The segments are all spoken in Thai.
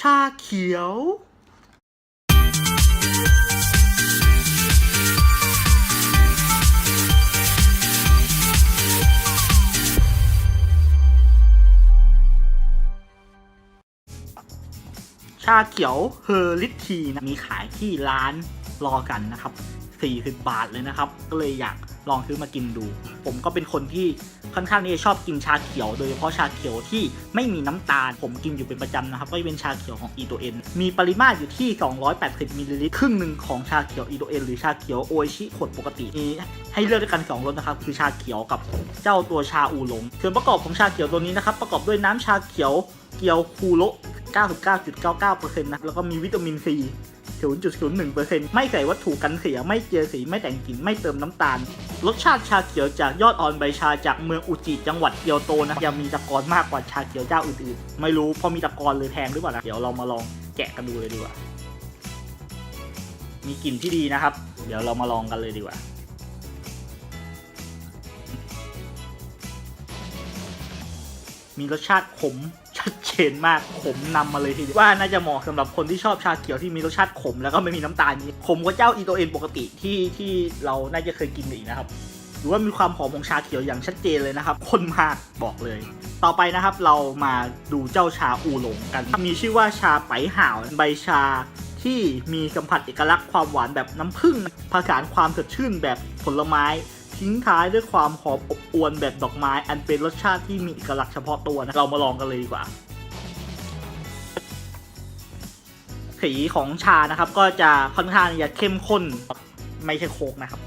ชาเขียว ชาเขียวเฮอริทีนะมีขายที่ร้านรอกันนะครับ 40 บาทเลยนะครับ ก็เลยอยาก ลองซื้อมากินดู ผมก็เป็นคนที่ค่อนข้างที่จะชอบกินชาเขียวโดยเฉพาะชาเขียวที่ไม่มีน้ำตาล ผมกินอยู่เป็นประจำนะครับ ก็จะเป็นชาเขียวของอีโตเอ็นมีปริมาตรอยู่ที่ 280มิลลิลิตรครึ่งหนึ่งของชาเขียวอีโตเอ็นหรือชาเขียวโออิชิขวดปกติมีให้เลือกด้วยกันสองรสนะครับคือชาเขียวกับเจ้าตัวชาอูหลงส่วนประกอบของชาเขียวตัวนี้นะครับประกอบด้วยน้ำชาเขียวเกียวคูโร99.99%นะแล้วก็มีวิตามินซี 0.01%ไม่ใส่วัตถุกันเสีย ไม่เจือสี ไม่แต่งกลิ่น ไม่เติมน้ำตาล รสชาติชาเขียวจากยอดอ่อนใบชาจากเมืองอุจิจังหวัดเกียวโตนะ ยังมีตะกอนมากกว่าชาเขียวเจ้าอื่นๆ ไม่รู้พราะมีตะกอนเลยแพงหรือเปล่านะ เดี๋ยวเรามาลองแกะกันดูเลยดีกว่า มีกลิ่นที่ดีนะครับ เดี๋ยวเรามาลองกันเลยดีกว่ามีรสชาติขม ดเจนมากขมนำมาเลยทีเดียวว่าน่าจะเหมาะสำหรับคนที่ชอบชาเขียวที่มีรสชาติขมแล้วก็ไม่มีน้ำตาลนี้ขมกว่าเจ้าอีโตเอ็นปกติที่ที่เราน่าจะเคยกินกันอีกนะครับหรือว่ามีความหอมของชาเขียวอย่างชัดเจนเลยนะครับคนมากบอกเลย ต่อไปนะครับเรามาดูเจ้าชาอูหลงกัน มีชื่อว่าชาไปห่าวใบชาที่มีสัมผัสเอกลักษณ์ความหวานแบบน้ำผึ้งผสานความสดชื่นแบบผลไม้ ทิ้งท้ายด้วยความหอมอบอวลแบบดอกไม้ อันเป็นรสชาติที่มีเอกลักษณ์เฉพาะตัวนะเรามาลองกันเลยดีกว่าสีของชานะครับ ก็จะค่อนข้างจะเข้มข้น ไม่ใช่โคกนะครับ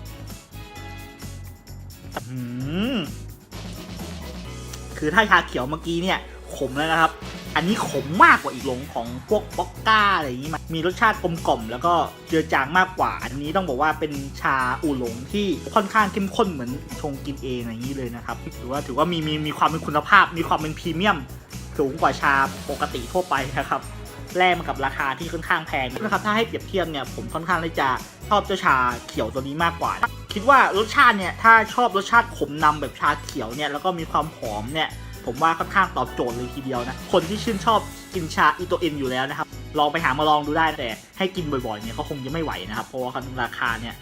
คือถ้าชาเขียวเมื่อกี้เนี่ย ขมแล้วนะครับ อันนี้ขมมากกว่าอีกหลงของพวกบ็อกก้าอะไรอย่างนี้มามีรสชาติกลมกล่อมแล้วก็เจือจางมากกว่า อันนี้ต้องบอกว่าเป็นชาอูหลงที่ค่อนข้างเข้มข้นเหมือนชงกินเองอย่างนี้เลยนะครับ ถือว่าถือว่ามีมีมีความเป็นคุณภาพ มีความเป็นพรีเมียมสูงกว่าชาปกติทั่วไปนะครับแลกมากับราคาที่ค่อนข้างแพงนะครับถ้าให้เปรียบเทียบเนี่ยผมค่อนข้างที่จะชอบเจ้าชาเขียวตัวนี้มากกว่า คิดว่ารสชาติเนี่ยถ้าชอบรสชาติขมนำแบบชาเขียวเนี่ยแล้วก็มีความหอมเนี่ย ผมว่าค่อนข้างตอบโจทย์เลยทีเดียวนะ คนที่ชื่นชอบกินชาอีโตเอ็นอยู่แล้วนะครับ ลองไปหามาลองดูได้แต่ให้กินบ่อยๆเนี่ยก็คงจะไม่ไหวนะครับ เพราะว่าราคาเนี่ย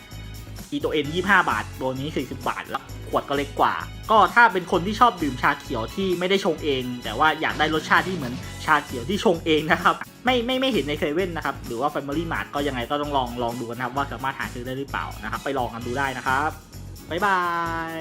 อีโตเอ็น25บาท ตัวนี้40บบาท แล้วขวดก็เล็กกว่า ก็ถ้าเป็นคนที่ชอบดื่มชาเขียวที่ไม่ได้ชงเอง แต่ว่าอยากได้รสชาติที่เหมือนชาเขียวที่ชงเองนะครับ ไม่ไม่ไม่เห็นในเซเว่นนะครับ หรือว่า Family Mart ก็ยังไงก็ต้องลองลองดูกันนะครับ ว่าสามารถหาซื้อได้หรือเปล่านะครับ ไปลองกันดูได้นะครับ บ๊ายบาย